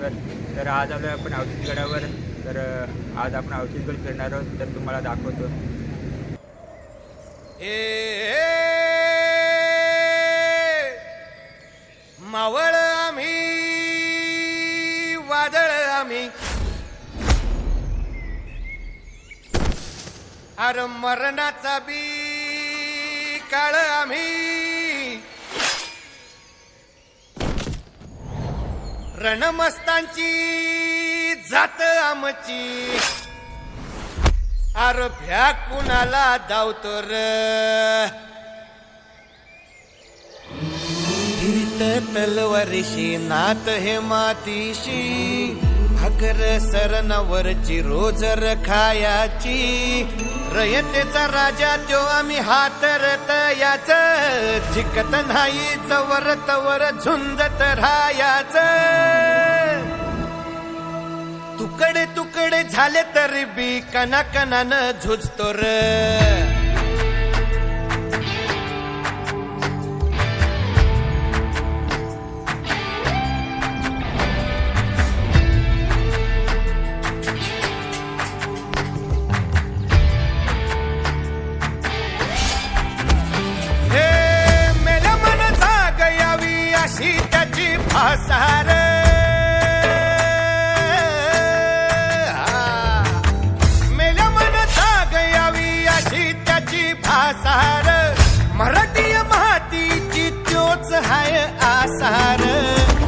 महाबळेश्वर तर आज आलो आपण औषधगडावर तर आज आपण औषधगड फिरणार आहोत. तर तुम्हाला दाखवतो. ए मावळ आम्ही वादळ आम्ही. अर मरणाचा बी काळ आम्ही. रणमस्तांची जात आमची. आरभ्या कुणाला धावतो र? फिरत तलवारीशी नात हे मातीशी. भाकर सरणावरची रोज खायाची रयतेचा राजा त्यो आम्ही हातरत याच. जिकत नाही चवर तवर झुंजत राहायचं. तुकडे झाले तरी बी कना कनानं झुजतो र. मराठी मातीची त्योच हाय आसार.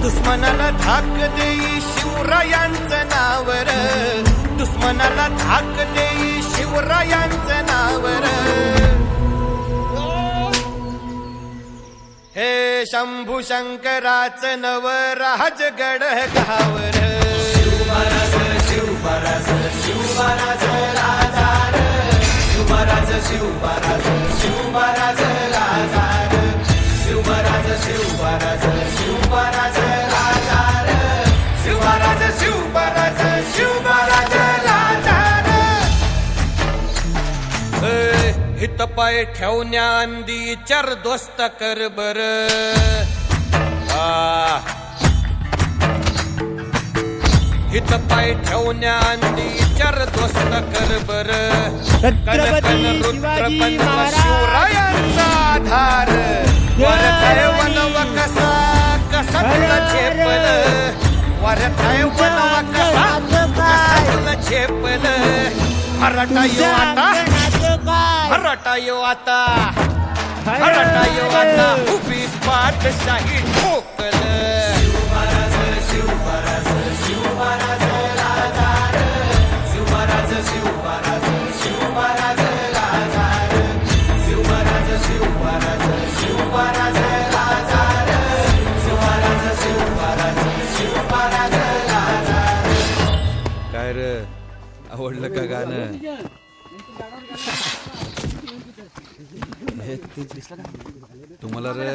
दुश्मनाला धाक देई शिवरायांचं नावर. दुश्मनाला धाक देई शिवरायांचं नावर. हे शंभू शंकराच नव राजगड गावर शिवराज शिवराज शिवराज राजार ए, हित पाय ठेवण्या अंदी चर दोस्त कर बर. हित पाय ठेवण्या अंदी चर दोस्त कर बर. छत्रपती शिवाजी महाराज. शिवरायांचा आधार. वरथाय वनव कसा कसा तुला झेपल? वरथाय वनव कसा कसा तुला झेपल? मराठा यो आता. मराठा यो आता. मराठा यो आता. उभी पाठशाही ठोकल. आवडलं का गाणं? हे ते- तुम्हाला रे.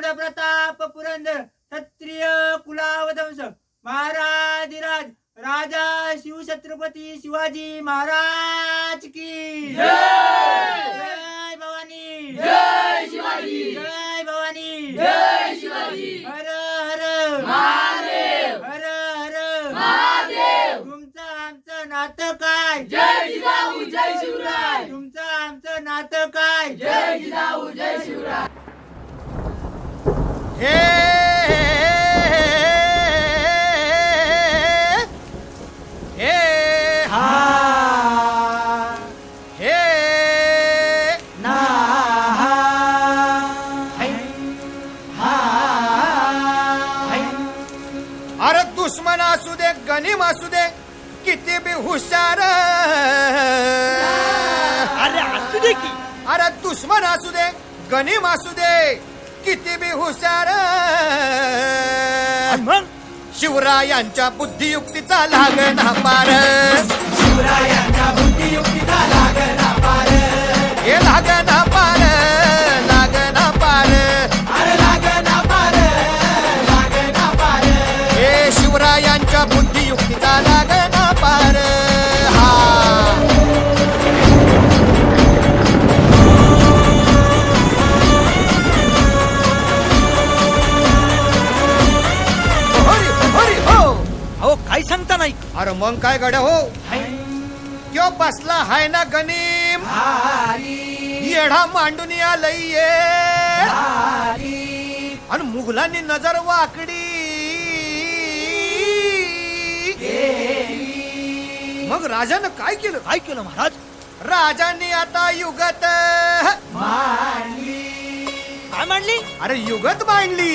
प्रौढ प्रताप पुरंदर क्षत्रिय कुलावदंश महाराधिराज राजा शिवछत्रपती शिवाजी महाराज की. जय भवानी. जय शिवाजी. जय भवानी. जय शिवाजी. हर हर. महादेव. हर हर. महादेव. तुमचं आमचं नातं काय? जय जिजाऊ जय शिवराय. तुमचं आमचं नातं काय? जय जिजाऊ जय शिवराय. अरे दुश्मन असू दे गणिम असू दे किती बी हुशार अरे असू दे की. अरे दुश्मन असू दे गनीम असू दे किती बी हुशार मग? शिवरायांच्या बुद्धियुक्तीचा लागना पार. हे लागना पार. लागना मग काय गड्या हो? क्यो बसला हाय ना गनीम? येढा मांडून आलय ये आणि मुघलांनी नजर वाकडी. मग राजानं काय केलं? काय केलं महाराज? राजांनी आता युगत काय मांडली. अरे युगत मांडली.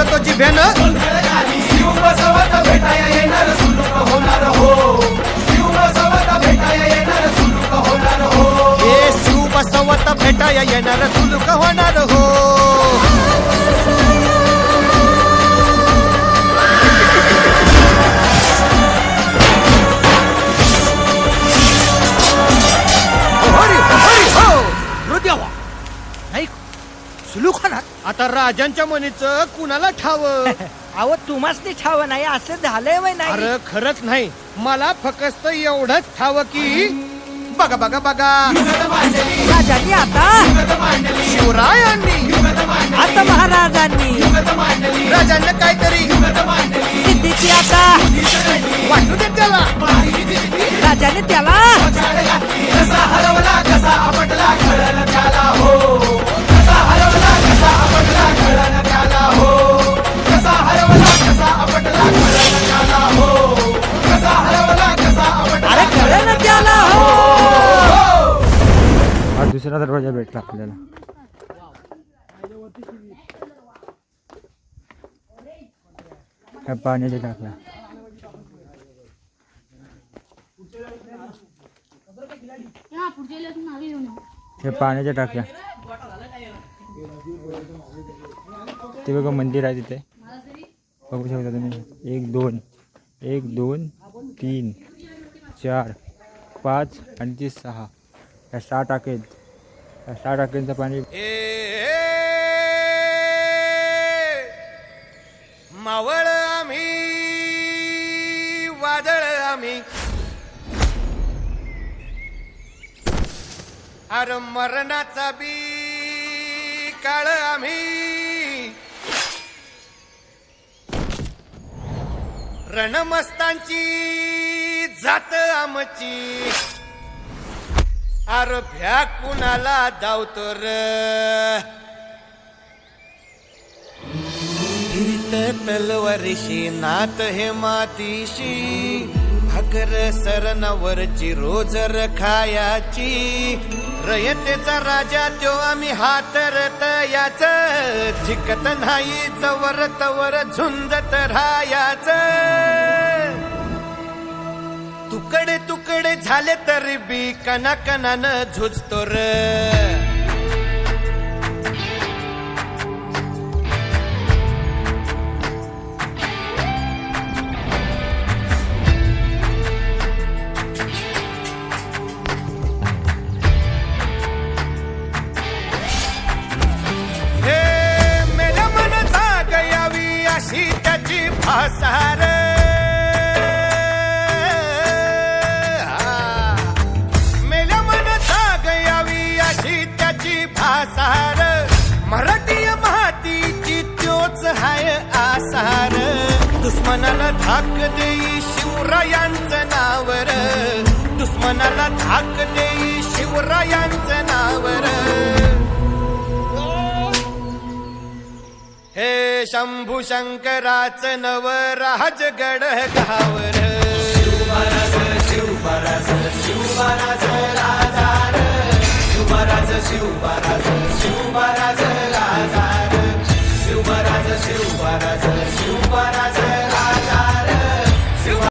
पंत तो जिभ्यानं हे शिव बसवत भेटाया येणार सुलूक होणार हो. आता राजांच्या मनीचं कुणाला ठाव? अहो तुम्हाला ठाव नाही असं झालंय वय नाही. अरे खरंच नाही. मला फक्त एवढंच ठाव की बघा बघा बघा. राजांनी आता शिवरायांनी. आता महाराजांनी राजांना काहीतरी सिद्धीची आता वाटू दे त्याला. राजाने त्याला अरे दुसरा दरवाज़ा भेटला आपल्याला. ह्या पाण्याच्या नये हे पाण्याच्या टाक्या ते बघा मंदिर आहे तिथे. बघू शकता तुम्ही. एक दोन. एक दोन तीन चार पाच आणि ती सहा. ह्या सहा टाके साठ टाक्यांचं पाणी. ए मावळ आम्ही वादळ आम्ही. अर मरणाचा बी काळ आम्ही. रणमस्तांची जात आमची. अरभ्या कुणाला धावतो र? तलवारीशी नात हे मातीशी. भाकर सरनवरची रोज र खायाची रयतेचा राजा त्यो आम्ही हातरत याच. जिकत नाही चवर तवर झुंजत राहायचं. तुकडे तुकडे झाले तरी बी कना कनानं झुजतो र. धाक देई शिवरायांचं नावर दुश्मनाला धाक देई शिवरायांचं नावर हे शंभू शंकराच नव राजगड गावर शिवराज शिवराज शिवराज राजार शिवराज शिवराज शिवराज राजार शिवराज शिवराज